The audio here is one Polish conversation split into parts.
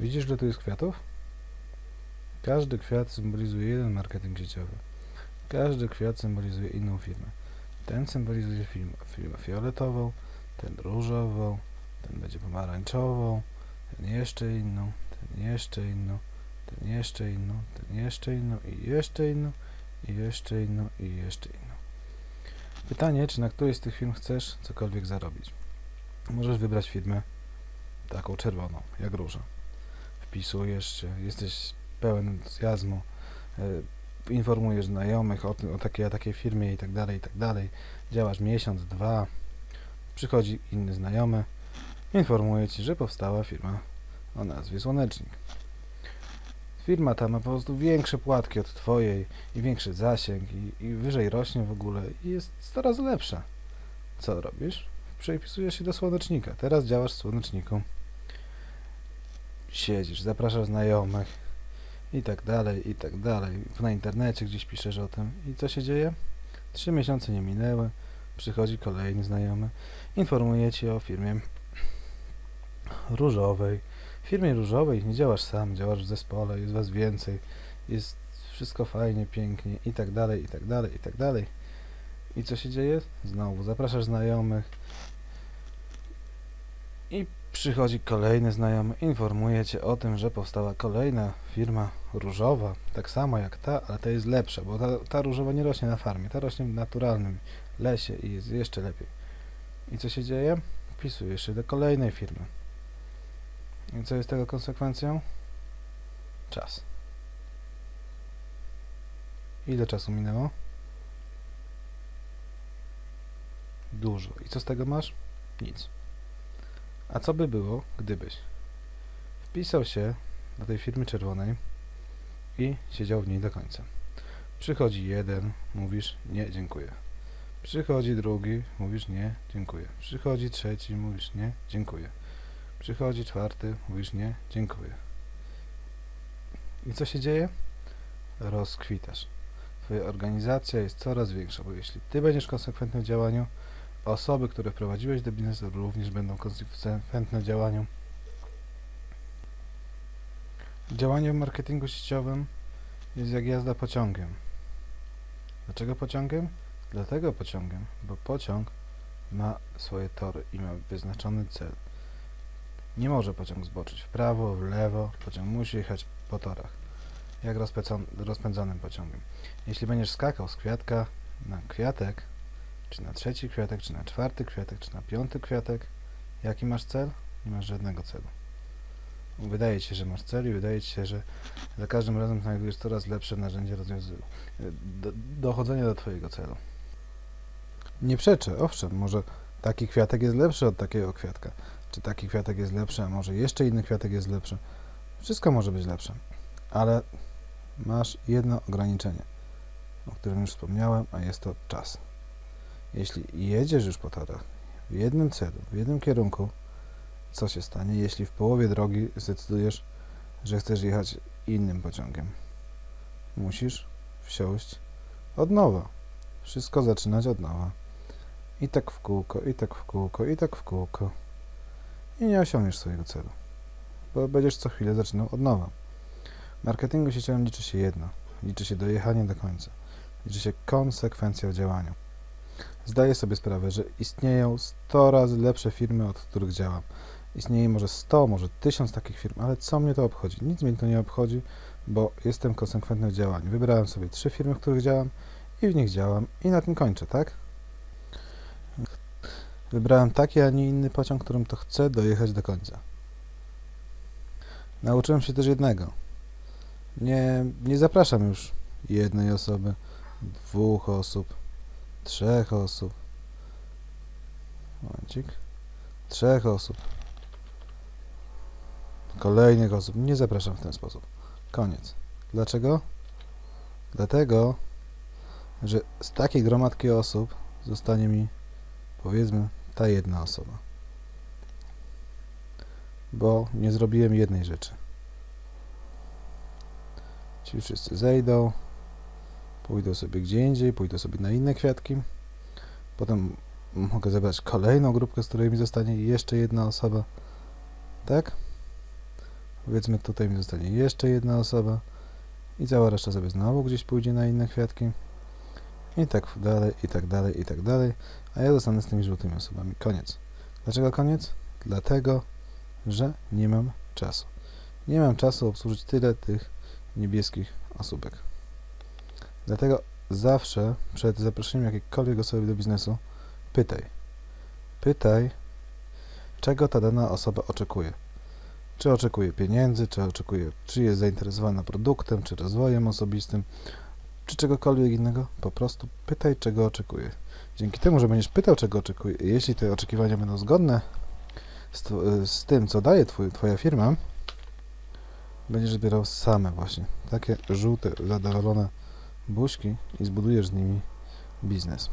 Widzisz, ile tu jest kwiatów? Każdy kwiat symbolizuje jeden marketing sieciowy. Każdy kwiat symbolizuje inną firmę. Ten symbolizuje firmę, firmę fioletową, ten różową, ten będzie pomarańczową, ten jeszcze inną, ten jeszcze inną, ten jeszcze inną, ten jeszcze inną i jeszcze inną i jeszcze inną i jeszcze inną. Pytanie, czy na którejś z tych firm chcesz cokolwiek zarobić. Możesz wybrać firmę taką czerwoną, jak róża. Wpisujesz się, jesteś pełen entuzjazmu, e, informujesz znajomych o, o takiej, a takiej firmie i tak dalej, i tak dalej. Działasz miesiąc, dwa, przychodzi inny znajomy, informuje ci, że powstała firma o nazwie Słonecznik. Firma ta ma po prostu większe płatki od twojej i większy zasięg i, i wyżej rośnie w ogóle i jest 100 razy lepsza. Co robisz? Przepisujesz się do Słonecznika. Teraz działasz w Słoneczniku. Siedzisz, zapraszasz znajomych i tak dalej, i tak dalej. Na internecie gdzieś piszesz o tym. I co się dzieje? Trzy miesiące nie minęły. Przychodzi kolejny znajomy. Informuje ci o firmie różowej. W firmie różowej nie działasz sam, działasz w zespole, jest was więcej, jest wszystko fajnie, pięknie i tak dalej, i tak dalej, i tak dalej. I co się dzieje? Znowu zapraszasz znajomych i przychodzi kolejny znajomy, informuje cię o tym, że powstała kolejna firma różowa, tak samo jak ta, ale ta jest lepsza, bo ta, ta różowa nie rośnie na farmie, ta rośnie w naturalnym lesie i jest jeszcze lepiej. I co się dzieje? Wpisujesz się do kolejnej firmy. I co jest tego konsekwencją? Czas. Ile czasu minęło? Dużo. I co z tego masz? Nic. A co by było, gdybyś wpisał się do tej firmy czerwonej i siedział w niej do końca? Przychodzi jeden, mówisz nie, dziękuję. Przychodzi drugi, mówisz nie, dziękuję. Przychodzi trzeci, mówisz nie, dziękuję. Przychodzi czwarty, mówisz nie, dziękuję. I co się dzieje? Rozkwitasz. Twoja organizacja jest coraz większa, bo jeśli ty będziesz konsekwentny w działaniu, osoby, które wprowadziłeś do biznesu również będą konsekwentne działaniu. Działanie w marketingu sieciowym jest jak jazda pociągiem. Dlaczego pociągiem? Dlatego pociągiem, bo pociąg ma swoje tory i ma wyznaczony cel. Nie może pociąg zboczyć w prawo, w lewo, pociąg musi jechać po torach, jak rozpędzonym pociągiem. Jeśli będziesz skakał z kwiatka na kwiatek, czy na trzeci kwiatek, czy na czwarty kwiatek, czy na piąty kwiatek, jaki masz cel? Nie masz żadnego celu. Wydaje ci się, że masz cel i wydaje ci się, że za każdym razem znajdujesz coraz lepsze narzędzie do, dochodzenia do twojego celu. Nie przeczę, owszem, może taki kwiatek jest lepszy od takiego kwiatka, czy taki kwiatek jest lepszy, a może jeszcze inny kwiatek jest lepszy. Wszystko może być lepsze, ale masz jedno ograniczenie, o którym już wspomniałem, a jest to czas. Jeśli jedziesz już po torach w jednym celu, w jednym kierunku, co się stanie, jeśli w połowie drogi zdecydujesz, że chcesz jechać innym pociągiem? Musisz wsiąść od nowa. Wszystko zaczynać od nowa. I tak w kółko, i tak w kółko, i tak w kółko. I nie osiągniesz swojego celu, bo będziesz co chwilę zaczynał od nowa. W marketingu sieciowym liczy się jedno. Liczy się dojechanie do końca. Liczy się konsekwencja w działaniu. Zdaję sobie sprawę, że istnieją 100 razy lepsze firmy, od których działam. Istnieje może 100, może 1000 takich firm, ale co mnie to obchodzi? Nic mnie to nie obchodzi, bo jestem konsekwentny w działaniu. Wybrałem sobie trzy firmy, w których działam i w nich działam i na tym kończę, tak? Wybrałem taki, a nie inny pociąg, którym to chcę dojechać do końca. Nauczyłem się też jednego. Nie, nie zapraszam już jednej osoby, dwóch osób, trzech osób. Momencik. Trzech osób. Kolejnych osób. Nie zapraszam w ten sposób. Koniec. Dlaczego? Dlatego, że z takiej gromadki osób zostanie mi, powiedzmy, ta jedna osoba. Bo nie zrobiłem jednej rzeczy. Ci wszyscy zejdą, pójdę sobie gdzie indziej, pójdę sobie na inne kwiatki. Potem mogę zebrać kolejną grupkę, z której mi zostanie jeszcze jedna osoba. Tak? Powiedzmy tutaj mi zostanie jeszcze jedna osoba i cała reszta sobie znowu gdzieś pójdzie na inne kwiatki. I tak dalej, i tak dalej, i tak dalej. A ja zostanę z tymi żółtymi osobami. Koniec. Dlaczego koniec? Dlatego, że nie mam czasu. Nie mam czasu obsłużyć tyle tych niebieskich osóbek. Dlatego zawsze przed zaproszeniem jakiejkolwiek osoby do biznesu pytaj. Pytaj, czego ta dana osoba oczekuje. Czy oczekuje pieniędzy, czy oczekuje, czy jest zainteresowana produktem, czy rozwojem osobistym, czy czegokolwiek innego. Po prostu pytaj, czego oczekuje. Dzięki temu, że będziesz pytał, czego oczekuje, jeśli te oczekiwania będą zgodne z, z tym, co daje twój, Twoja firma, będziesz zbierał same właśnie takie żółte, zadowolone buźki i zbudujesz z nimi biznes.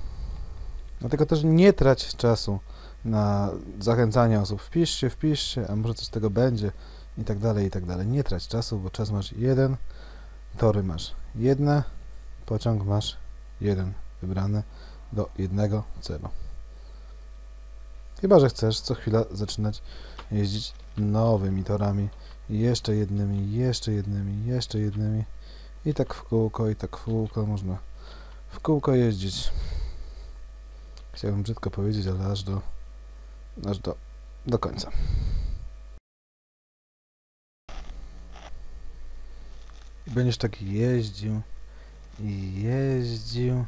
Dlatego też nie trać czasu na zachęcanie osób. Wpisz się, wpisz się, a może coś z tego będzie i tak dalej, i tak dalej. Nie trać czasu, bo czas masz jeden, tory masz jedne, pociąg masz jeden wybrany do jednego celu. Chyba, że chcesz co chwila zaczynać jeździć nowymi torami, jeszcze jednymi, jeszcze jednymi, jeszcze jednymi i tak w kółko, i tak w kółko można w kółko jeździć. Chciałbym brzydko powiedzieć, ale aż do aż do, do końca. I będziesz tak jeździł i jeździł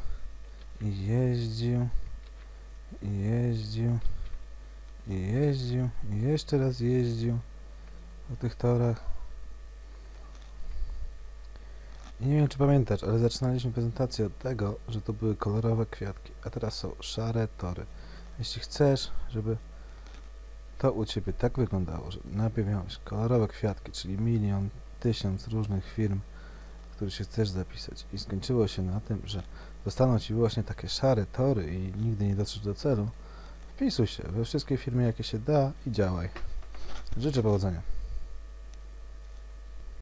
i jeździł i jeździł i jeździł i jeszcze raz jeździł po tych torach. I nie wiem, czy pamiętasz, ale zaczynaliśmy prezentację od tego, że to były kolorowe kwiatki, a teraz są szare tory. Jeśli chcesz, żeby to u Ciebie tak wyglądało, że najpierw miałeś kolorowe kwiatki, czyli milion, tysiąc różnych firm, w których się chcesz zapisać i skończyło się na tym, że dostaną Ci właśnie takie szare tory i nigdy nie dotrzesz do celu, wpisuj się we wszystkie firmy, jakie się da i działaj. Życzę powodzenia.